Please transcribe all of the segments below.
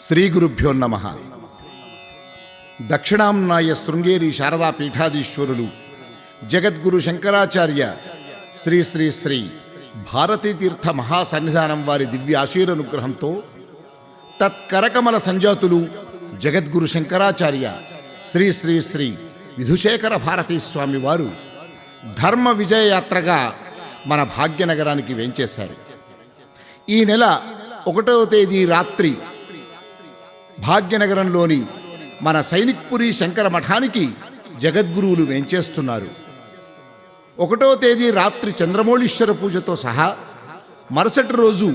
శ్రీ గురుభ్యో నమ. దక్షిణాంనాయ శృంగేరి శారదా పీఠాధీశ్వరులు జగద్గురు శంకరాచార్య శ్రీ శ్రీ శ్రీ భారతీతీర్థ మహాసన్నిధానం వారి దివ్య ఆశీరనుగ్రహంతో తత్కరకమల సంజాతులు జగద్గురు శంకరాచార్య శ్రీ శ్రీ శ్రీ విధుశేఖర భారతీ స్వామి వారు ధర్మ విజయయాత్రగా మన భాగ్యనగరానికి వేంచేశారు. ఈ నెల ఒకటవ తేదీ రాత్రి భాగ్యనగరంలోని మన సైనిక్పురి శంకర మఠానికి జగద్గురువులు వేంచేస్తున్నారు. ఒకటో తేదీ రాత్రి చంద్రమౌళీశ్వర పూజతో సహా మరుసటి రోజు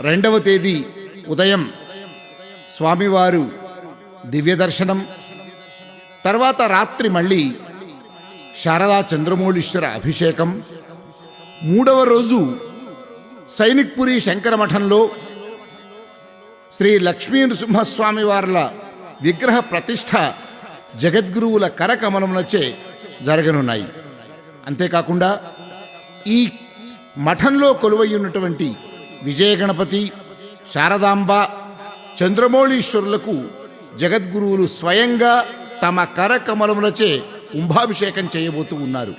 రెండవ తేదీ ఉదయం స్వామివారు దివ్యదర్శనం తర్వాత రాత్రి మళ్ళీ శారదా చంద్రమౌళీశ్వర అభిషేకం మూడవ రోజు సైనిక్పురి శంకర మఠంలో శ్రీ లక్ష్మీ నృసింహస్వామి వార్ల విగ్రహ ప్రతిష్ఠ జగద్గురువుల కరకమలములచే జరగనున్నాయి. అంతేకాకుండా ఈ మఠంలో కొలువై ఉన్నటువంటి విజయ గణపతి శారదాంబ చంద్రమౌళీశ్వరులకు జగద్గురువులు స్వయంగా తమ కరకమలములచే కుంభాభిషేకం చేయబోతూ ఉన్నారు.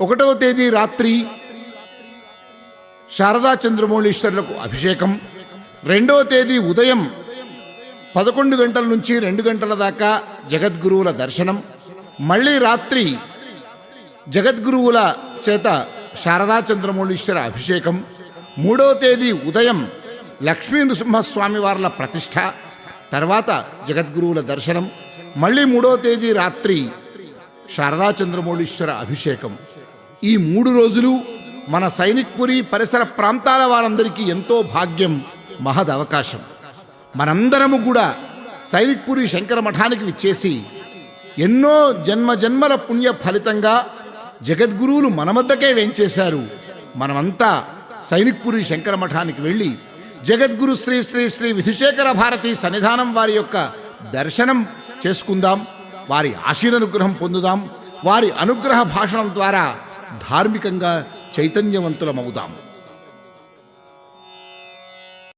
ఒకటవ తేదీ రాత్రి శారదా చంద్రమౌళీశ్వరులకు అభిషేకం రెండవ తేదీ ఉదయం పదకొండు గంటల నుంచి రెండు గంటల దాకా జగద్గురువుల దర్శనం. మళ్ళీ రాత్రి జగద్గురువుల చేత శారదా చంద్రమౌళీశ్వర అభిషేకం. మూడవ తేదీ ఉదయం లక్ష్మీ నృసింహస్వామి వార్ల ప్రతిష్ట. తర్వాత జగద్గురువుల దర్శనం. మళ్ళీ మూడవ తేదీ రాత్రి శారదా చంద్రమౌళీశ్వర అభిషేకం. ఈ మూడు రోజులు మన సైనిక్పురి పరిసర ప్రాంతాల వారందరికీ ఎంతో భాగ్యం. మహద్ అవకాశం మనందరము కూడా సైనిక్పురి శంకర మఠానికి విచ్చేసి ఎన్నో జన్మ జన్మల పుణ్య ఫలితంగా జగద్గురువులు మన వద్దకే వేంచేశారు. మనమంతా సైనిక్పురి శంకర మఠానికి వెళ్ళి జగద్గురు శ్రీ శ్రీ శ్రీ విధుశేఖర భారతి సన్నిధానం వారి యొక్క దర్శనం చేసుకుందాం. వారి ఆశీర్వనుగ్రహం పొందుదాం. వారి అనుగ్రహ భాషణం ద్వారా ధార్మికంగా చైతన్యవంతులమవుదాం.